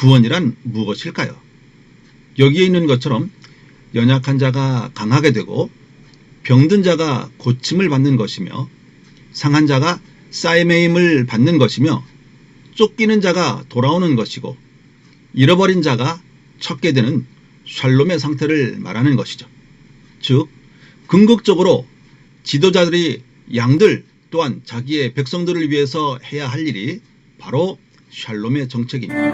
구원이란 무엇일까요? 여기에 있는 것처럼 연약한 자가 강하게 되고 병든 자가 고침을 받는 것이며 상한 자가 싸이메임을 받는 것이며 쫓기는 자가 돌아오는 것이고 잃어버린 자가 찾게 되는 샬롬의 상태를 말하는 것이죠. 즉 궁극적으로 지도자들이 양들 또한 자기의 백성들을 위해서 해야 할 일이 바로 샬롬의 정책입니다.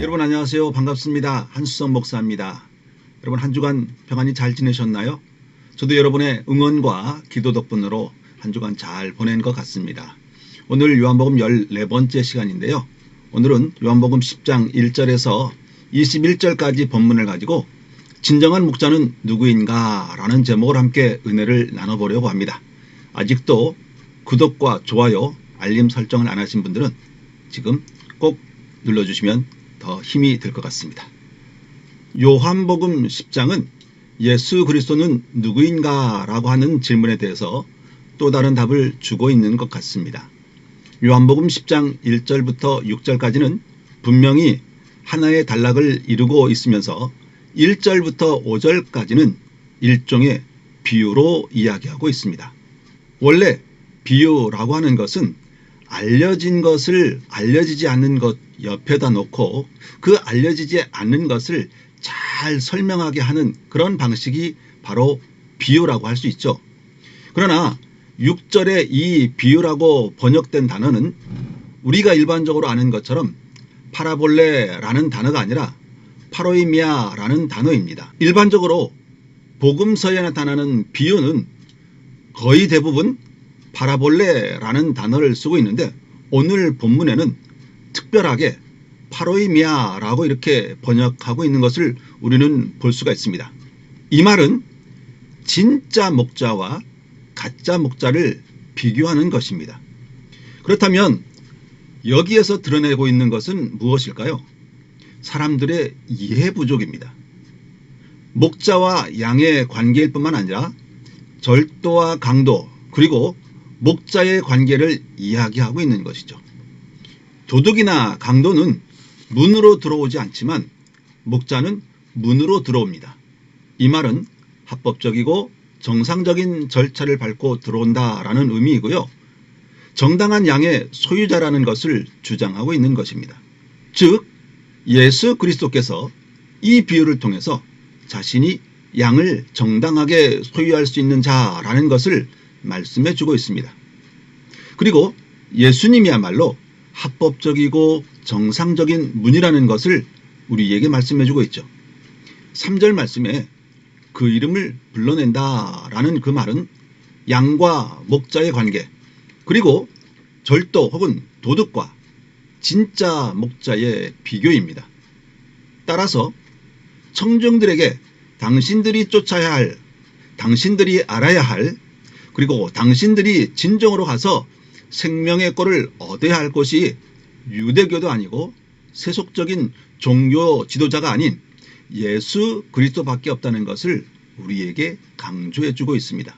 여러분 안녕하세요. 반갑습니다. 한수성 목사입니다. 여러분 한 주간 평안히 잘 지내셨나요? 저도 여러분의 응원과 기도 덕분으로 한 주간 잘 보낸 것 같습니다. 오늘 요한복음 14번째 시간인데요. 오늘은 요한복음 10장 1절에서 21절까지 본문을 가지고 진정한 목자는 누구인가 라는 제목을 함께 은혜를 나눠보려고 합니다. 아직도 구독과 좋아요, 알림 설정을 안 하신 분들은 지금 꼭 눌러주시면 더 힘이 될 것 같습니다. 요한복음 10장은 예수 그리스도는 누구인가 라고 하는 질문에 대해서 또 다른 답을 주고 있는 것 같습니다. 요한복음 10장 1절부터 6절까지는 분명히 하나의 단락을 이루고 있으면서 1절부터 5절까지는 일종의 비유로 이야기하고 있습니다. 원래 비유라고 하는 것은 알려진 것을 알려지지 않는 것 옆에다 놓고 그 알려지지 않는 것을 잘 설명하게 하는 그런 방식이 바로 비유라고 할 수 있죠. 그러나 6절에 이 비유라고 번역된 단어는 우리가 일반적으로 아는 것처럼 파라볼레라는 단어가 아니라 파로이미아라는 단어입니다. 일반적으로 복음서에 나타나는 비유는 거의 대부분 파라볼레라는 단어를 쓰고 있는데 오늘 본문에는 특별하게 파로이미아라고 이렇게 번역하고 있는 것을 우리는 볼 수가 있습니다. 이 말은 진짜 목자와 가짜 목자를 비교하는 것입니다. 그렇다면 여기에서 드러내고 있는 것은 무엇일까요? 사람들의 이해 부족입니다. 목자와 양의 관계일 뿐만 아니라 절도와 강도 그리고 목자의 관계를 이야기하고 있는 것이죠. 도둑이나 강도는 문으로 들어오지 않지만 목자는 문으로 들어옵니다. 이 말은 합법적이고 정상적인 절차를 밟고 들어온다라는 의미이고요. 정당한 양의 소유자라는 것을 주장하고 있는 것입니다. 즉 예수 그리스도께서 이 비유를 통해서 자신이 양을 정당하게 소유할 수 있는 자라는 것을 말씀해 주고 있습니다. 그리고 예수님이야말로 합법적이고 정상적인 문이라는 것을 우리에게 말씀해 주고 있죠. 3절 말씀에 그 이름을 불러낸다라는 그 말은 양과 목자의 관계 그리고 절도 혹은 도둑과 진짜 목자의 비교입니다. 따라서 청중들에게 당신들이 쫓아야 할, 당신들이 알아야 할, 그리고 당신들이 진정으로 가서 생명의 꼴을 얻어야 할 것이 유대교도 아니고 세속적인 종교 지도자가 아닌 예수 그리스도밖에 없다는 것을 우리에게 강조해 주고 있습니다.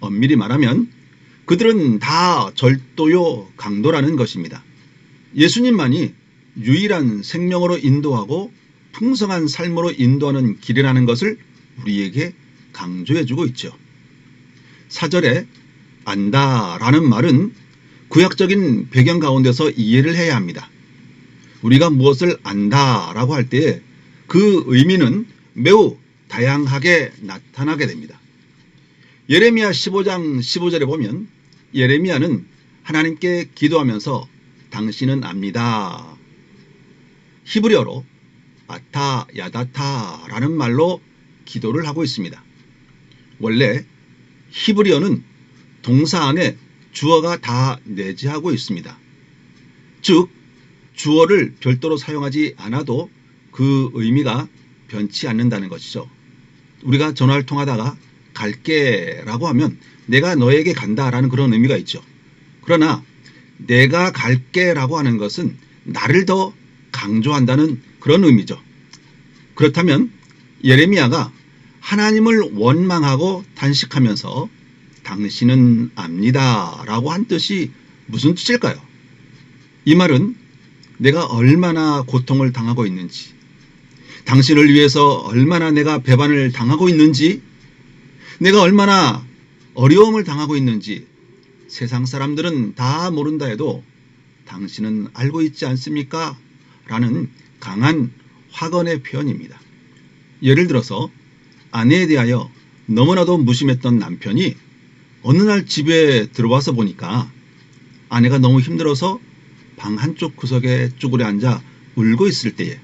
엄밀히 말하면 그들은 다 절도요 강도라는 것입니다. 예수님만이 유일한 생명으로 인도하고 풍성한 삶으로 인도하는 길이라는 것을 우리에게 강조해 주고 있죠. 사절에 안다라는 말은 구약적인 배경 가운데서 이해를 해야 합니다. 우리가 무엇을 안다라고 할 때 그 의미는 매우 다양하게 나타나게 됩니다. 예레미야 15장 15절에 보면 예레미야는 하나님께 기도하면서 당신은 압니다. 히브리어로 아타 야다타라는 말로 기도를 하고 있습니다. 원래 히브리어는 동사 안에 주어가 다 내재하고 있습니다. 즉 주어를 별도로 사용하지 않아도 그 의미가 변치 않는다는 것이죠. 우리가 전화를 통하다가 갈게라고 하면 내가 너에게 간다라는 그런 의미가 있죠. 그러나 내가 갈게라고 하는 것은 나를 더 강조한다는 그런 의미죠. 그렇다면 예레미야가 하나님을 원망하고 단식하면서 당신은 압니다 라고 한 뜻이 무슨 뜻일까요? 이 말은 내가 얼마나 고통을 당하고 있는지, 당신을 위해서 얼마나 내가 배반을 당하고 있는지, 내가 얼마나 어려움을 당하고 있는지 세상 사람들은 다 모른다 해도 당신은 알고 있지 않습니까? 라는 강한 확언의 표현입니다. 예를 들어서 아내에 대하여 너무나도 무심했던 남편이 어느 날 집에 들어와서 보니까 아내가 너무 힘들어서 방 한쪽 구석에 쭈그려 앉아 울고 있을 때에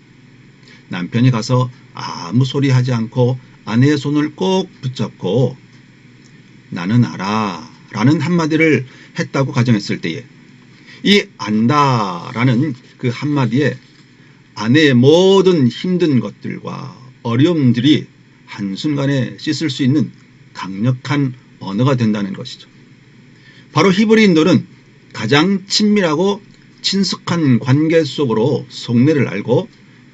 남편이 가서 아무 소리 하지 않고 아내의 손을 꼭 붙잡고 나는 알아 라는 한마디를 했다고 가정했을 때에 이 안다 라는 그 한마디에 아내의 모든 힘든 것들과 어려움들이 한순간에 씻을 수 있는 강력한 언어가 된다는 것이죠. 바로 히브리인들은 가장 친밀하고 친숙한 관계 속으로 속내를 알고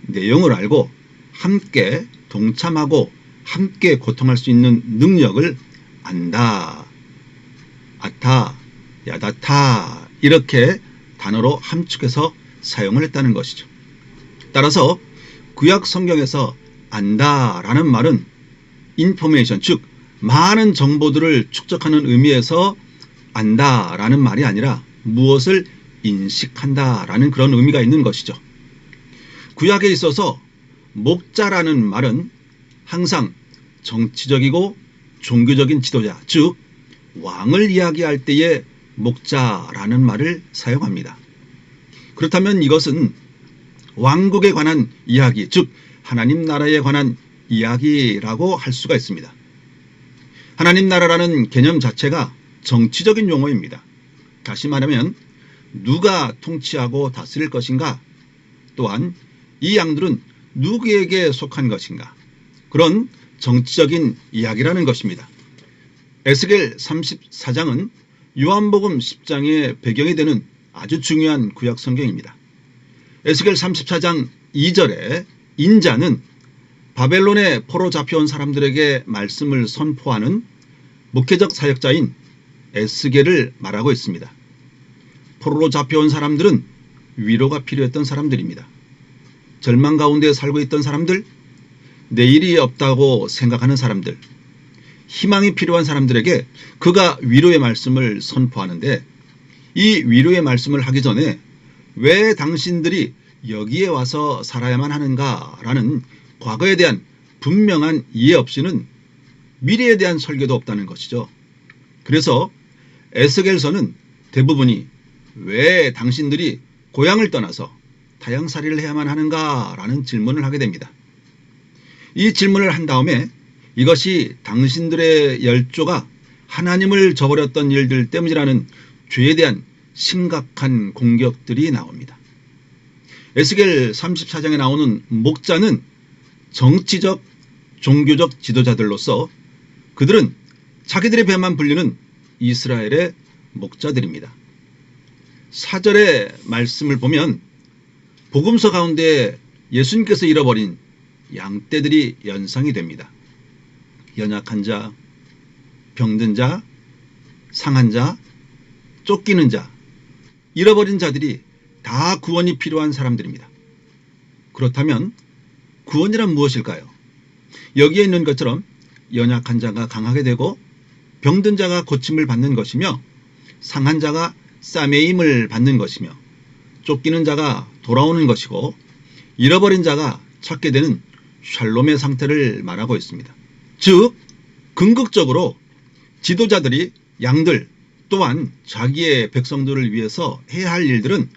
내용을 알고 함께 동참하고 함께 고통할 수 있는 능력을 안다. 아타, 야다타 이렇게 단어로 함축해서 사용을 했다는 것이죠. 따라서 구약 성경에서 안다라는 말은 인포메이션 즉 많은 정보들을 축적하는 의미에서 안다라는 말이 아니라 무엇을 인식한다라는 그런 의미가 있는 것이죠. 구약에 있어서 목자라는 말은 항상 정치적이고 종교적인 지도자, 즉 왕을 이야기할 때에 목자라는 말을 사용합니다. 그렇다면 이것은 왕국에 관한 이야기, 즉 하나님 나라에 관한 이야기라고 할 수가 있습니다. 하나님 나라라는 개념 자체가 정치적인 용어입니다. 다시 말하면 누가 통치하고 다스릴 것인가? 또한 이 양들은 누구에게 속한 것인가? 그런 정치적인 이야기라는 것입니다. 에스겔 34장은 요한복음 10장의 배경이 되는 아주 중요한 구약 성경입니다. 에스겔 34장 2절에 인자는 바벨론에 포로 잡혀온 사람들에게 말씀을 선포하는 목회적 사역자인 에스겔을 말하고 있습니다. 포로로 잡혀온 사람들은 위로가 필요했던 사람들입니다. 절망 가운데 살고 있던 사람들, 내일이 없다고 생각하는 사람들, 희망이 필요한 사람들에게 그가 위로의 말씀을 선포하는데 이 위로의 말씀을 하기 전에 왜 당신들이 여기에 와서 살아야만 하는가라는 과거에 대한 분명한 이해 없이는 미래에 대한 설계도 없다는 것이죠. 그래서 에스겔서는 대부분이 왜 당신들이 고향을 떠나서 타양살이를 해야만 하는가라는 질문을 하게 됩니다. 이 질문을 한 다음에 이것이 당신들의 열조가 하나님을 저버렸던 일들 때문이라는 죄에 대한 심각한 공격들이 나옵니다. 에스겔 34장에 나오는 목자는 정치적, 종교적 지도자들로서 그들은 자기들의 배만 불리는 이스라엘의 목자들입니다. 사절의 말씀을 보면 복음서 가운데 예수님께서 잃어버린 양떼들이 연상이 됩니다. 연약한 자, 병든 자, 상한 자, 쫓기는 자, 잃어버린 자들이 다 구원이 필요한 사람들입니다. 그렇다면 구원이란 무엇일까요? 여기에 있는 것처럼 연약한 자가 강하게 되고 병든 자가 고침을 받는 것이며 상한 자가 싸매임을 받는 것이며 쫓기는 자가 돌아오는 것이고 잃어버린 자가 찾게 되는 샬롬의 상태를 말하고 있습니다. 즉 궁극적으로 지도자들이 양들 또한 자기의 백성들을 위해서 해야 할 일들은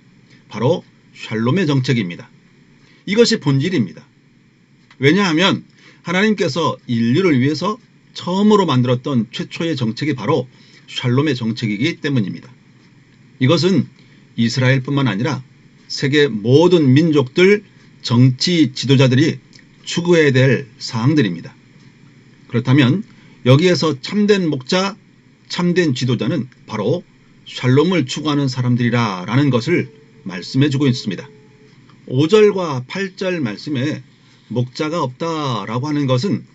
바로 샬롬의 정책입니다. 이것이 본질입니다. 왜냐하면 하나님께서 인류를 위해서 처음으로 만들었던 최초의 정책이 바로 샬롬의 정책이기 때문입니다. 이것은 이스라엘뿐만 아니라 세계 모든 민족들 정치 지도자들이 추구해야 될 사항들입니다. 그렇다면 여기에서 참된 목자, 참된 지도자는 바로 샬롬을 추구하는 사람들이라 라는 것을 말씀해 주고 있습니다. 5절과 8절 말씀에 목자가 없다 라고 하는 것은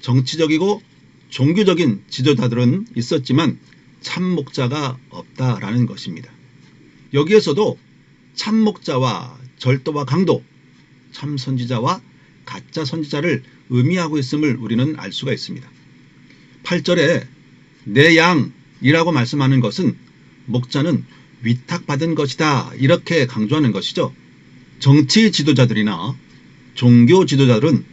정치적이고 종교적인 지도자들은 있었지만 참 목자가 없다라는 것입니다. 여기에서도 참 목자와 절도와 강도, 참 선지자와 가짜 선지자를 의미하고 있음을 우리는 알 수가 있습니다. 8절에 내 양이라고 말씀하는 것은 목자는 위탁받은 것이다 이렇게 강조하는 것이죠. 정치 지도자들이나 종교 지도자들은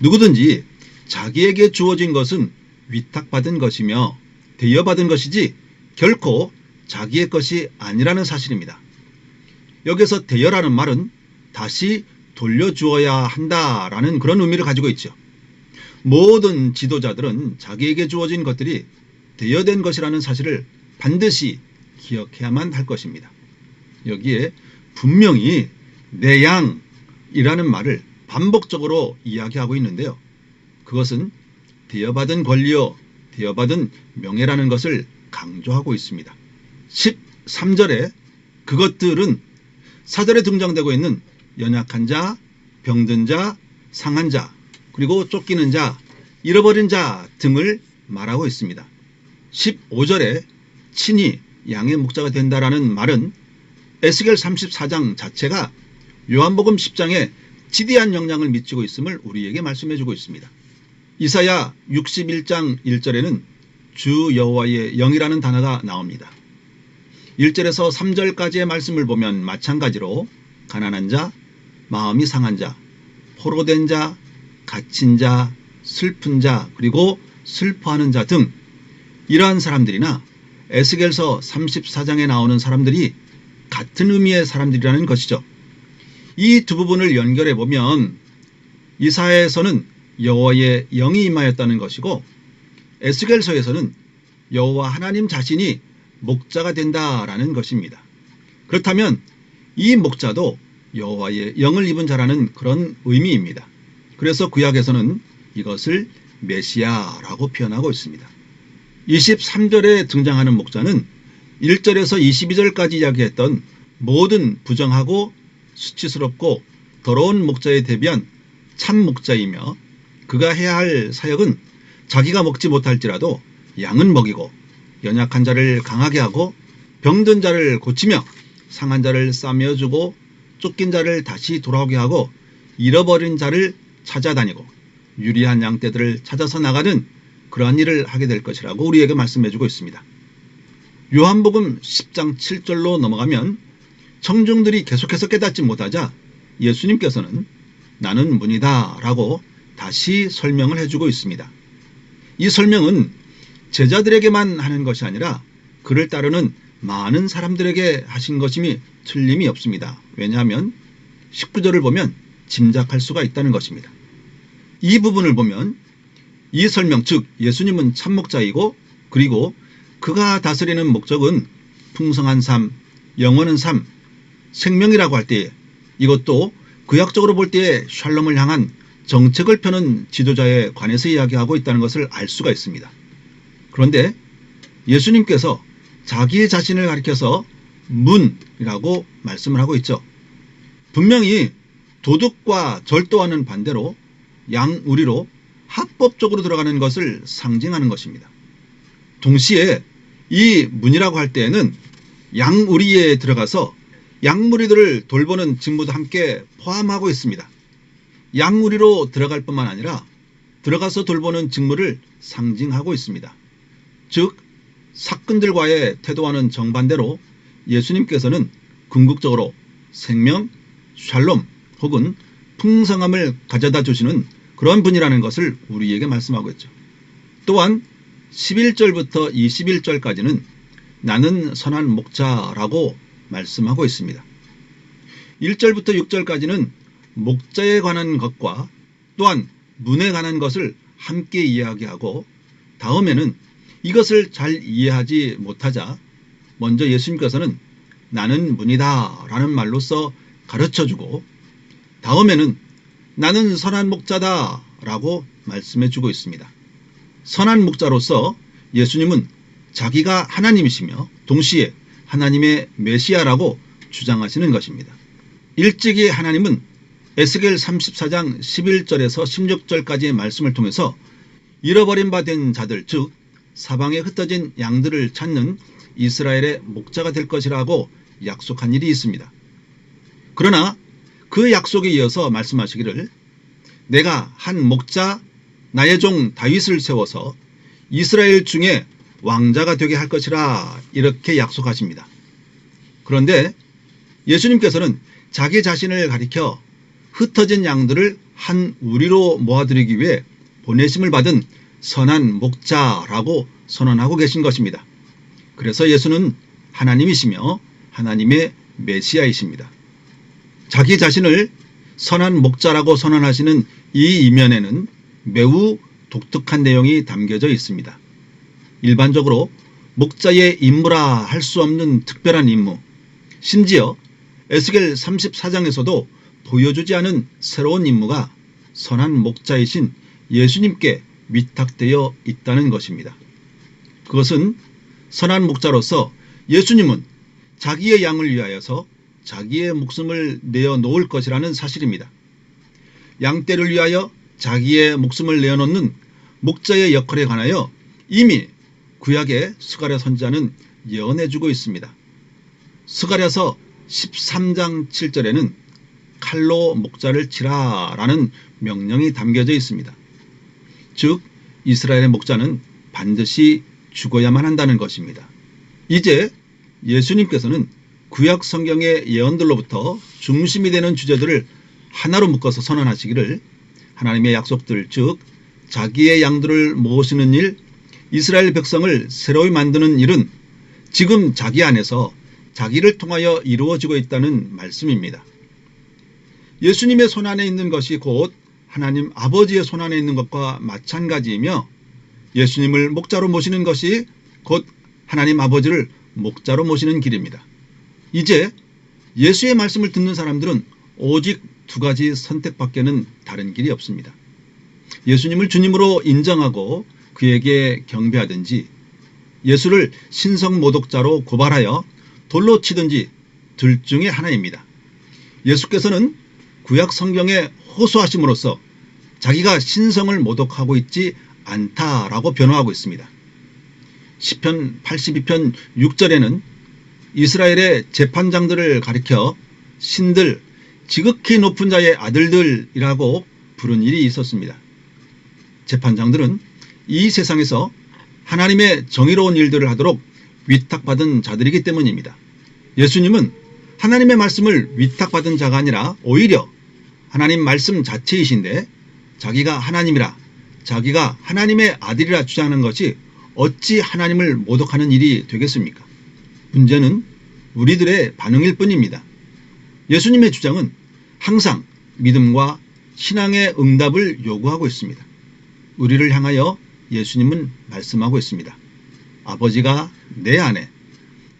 누구든지 자기에게 주어진 것은 위탁받은 것이며 대여받은 것이지 결코 자기의 것이 아니라는 사실입니다. 여기서 대여라는 말은 다시 돌려주어야 한다라는 그런 의미를 가지고 있죠. 모든 지도자들은 자기에게 주어진 것들이 대여된 것이라는 사실을 반드시 기억해야만 할 것입니다. 여기에 분명히 내 양이라는 말을 반복적으로 이야기하고 있는데요. 그것은 대여받은 권리요, 대여받은 명예라는 것을 강조하고 있습니다. 13절에 그것들은 사절에 등장되고 있는 연약한 자, 병든 자, 상한 자, 그리고 쫓기는 자, 잃어버린 자 등을 말하고 있습니다. 15절에 친히 양의 목자가 된다라는 말은 에스겔 34장 자체가 요한복음 10장에 지대한 영향을 미치고 있음을 우리에게 말씀해 주고 있습니다. 이사야 61장 1절에는 주 여호와의 영이라는 단어가 나옵니다. 1절에서 3절까지의 말씀을 보면 마찬가지로 가난한 자, 마음이 상한 자, 포로된 자, 갇힌 자, 슬픈 자, 그리고 슬퍼하는 자 등 이러한 사람들이나 에스겔서 34장에 나오는 사람들이 같은 의미의 사람들이라는 것이죠. 이 두 부분을 연결해 보면 이사야에서는 여호와의 영이 임하였다는 것이고 에스겔서에서는 여호와 하나님 자신이 목자가 된다라는 것입니다. 그렇다면 이 목자도 여호와의 영을 입은 자라는 그런 의미입니다. 그래서 구약에서는 이것을 메시아라고 표현하고 있습니다. 23절에 등장하는 목자는 1절에서 22절까지 이야기했던 모든 부정하고 수치스럽고 더러운 목자에 대비한 참 목자이며 그가 해야 할 사역은 자기가 먹지 못할지라도 양은 먹이고 연약한 자를 강하게 하고 병든 자를 고치며 상한 자를 싸매어 주고 쫓긴 자를 다시 돌아오게 하고 잃어버린 자를 찾아다니고 유리한 양떼들을 찾아서 나가는 그러한 일을 하게 될 것이라고 우리에게 말씀해 주고 있습니다. 요한복음 10장 7절로 넘어가면 청중들이 계속해서 깨닫지 못하자 예수님께서는 나는 문이다 라고 다시 설명을 해주고 있습니다. 이 설명은 제자들에게만 하는 것이 아니라 그를 따르는 많은 사람들에게 하신 것임이 틀림이 없습니다. 왜냐하면 19절을 보면 짐작할 수가 있다는 것입니다. 이 부분을 보면 이 설명 즉 예수님은 참목자이고 그리고 그가 다스리는 목적은 풍성한 삶, 영원한 삶, 생명이라고 할 때에 이것도 구약적으로 볼 때에 샬롬을 향한 정책을 펴는 지도자에 관해서 이야기하고 있다는 것을 알 수가 있습니다. 그런데 예수님께서 자기 자신을 가리켜서 문이라고 말씀을 하고 있죠. 분명히 도둑과 절도와는 반대로 양우리로 합법적으로 들어가는 것을 상징하는 것입니다. 동시에 이 문이라고 할 때에는 양우리에 들어가서 양무리들을 돌보는 직무도 함께 포함하고 있습니다. 양우리로 들어갈 뿐만 아니라 들어가서 돌보는 직무를 상징하고 있습니다. 즉 사건들과의 태도와는 정반대로 예수님께서는 궁극적으로 생명, 샬롬 혹은 풍성함을 가져다 주시는 그런 분이라는 것을 우리에게 말씀하고 있죠. 또한 11절부터 21절까지는 나는 선한 목자라고 말씀하고 있습니다. 1절부터 6절까지는 목자에 관한 것과 또한 문에 관한 것을 함께 이야기하고 다음에는 이것을 잘 이해하지 못하자 먼저 예수님께서는 나는 문이다 라는 말로써 가르쳐 주고 다음에는 나는 선한 목자다 라고 말씀해 주고 있습니다. 선한 목자로서 예수님은 자기가 하나님이시며 동시에 하나님의 메시아라고 주장하시는 것입니다. 일찍이 하나님은 에스겔 34장 11절에서 16절까지의 말씀을 통해서 잃어버린 바 된 자들 즉 사방에 흩어진 양들을 찾는 이스라엘의 목자가 될 것이라고 약속한 일이 있습니다. 그러나 그 약속에 이어서 말씀하시기를 내가 한 목자 나의 종 다윗을 세워서 이스라엘 중에 왕자가 되게 할 것이라 이렇게 약속하십니다. 그런데 예수님께서는 자기 자신을 가리켜 흩어진 양들을 한 우리로 모아들이기 위해 보내심을 받은 선한 목자라고 선언하고 계신 것입니다. 그래서 예수는 하나님이시며 하나님의 메시아이십니다. 자기 자신을 선한 목자라고 선언하시는 이 이면에는 매우 독특한 내용이 담겨져 있습니다. 일반적으로 목자의 임무라 할 수 없는 특별한 임무, 심지어 에스겔 34장에서도 보여주지 않은 새로운 임무가 선한 목자이신 예수님께 위탁되어 있다는 것입니다. 그것은 선한 목자로서 예수님은 자기의 양을 위하여서 자기의 목숨을 내어 놓을 것이라는 사실입니다. 양떼를 위하여 자기의 목숨을 내어놓는 목자의 역할에 관하여 이미 구약의 스가랴 선지자는 예언해주고 있습니다. 스가랴서 13장 7절에는 칼로 목자를 치라라는 명령이 담겨져 있습니다. 즉 이스라엘의 목자는 반드시 죽어야만 한다는 것입니다. 이제 예수님께서는 구약 성경의 예언들로부터 중심이 되는 주제들을 하나로 묶어서 선언하시기를 하나님의 약속들 즉 자기의 양들을 모으시는 일, 이스라엘 백성을 새로이 만드는 일은 지금 자기 안에서 자기를 통하여 이루어지고 있다는 말씀입니다. 예수님의 손안에 있는 것이 곧 하나님 아버지의 손안에 있는 것과 마찬가지이며 예수님을 목자로 모시는 것이 곧 하나님 아버지를 목자로 모시는 길입니다. 이제 예수의 말씀을 듣는 사람들은 오직 두 가지 선택밖에는 다른 길이 없습니다. 예수님을 주님으로 인정하고 그에게 경배하든지 예수를 신성 모독자로 고발하여 돌로 치든지 둘 중에 하나입니다. 예수께서는 구약 성경에 호소하심으로써 자기가 신성을 모독하고 있지 않다라고 변호하고 있습니다. 시편 82편 6절에는 이스라엘의 재판장들을 가리켜 신들, 지극히 높은 자의 아들들이라고 부른 일이 있었습니다. 재판장들은 이 세상에서 하나님의 정의로운 일들을 하도록 위탁받은 자들이기 때문입니다. 예수님은 하나님의 말씀을 위탁받은 자가 아니라 오히려 하나님 말씀 자체이신데 자기가 하나님이라 자기가 하나님의 아들이라 주장하는 것이 어찌 하나님을 모독하는 일이 되겠습니까? 문제는 우리들의 반응일 뿐입니다. 예수님의 주장은 항상 믿음과 신앙의 응답을 요구하고 있습니다. 우리를 향하여 예수님은 말씀하고 있습니다. 아버지가 내 안에,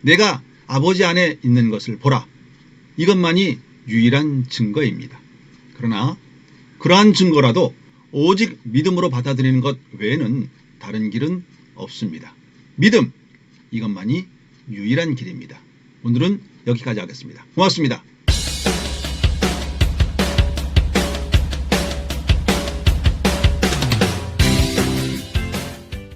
내가 아버지 안에 있는 것을 보라. 이것만이 유일한 증거입니다. 그러나 그러한 증거라도 오직 믿음으로 받아들이는 것 외에는 다른 길은 없습니다. 믿음, 이것만이 유일한 길입니다. 오늘은 여기까지 하겠습니다. 고맙습니다.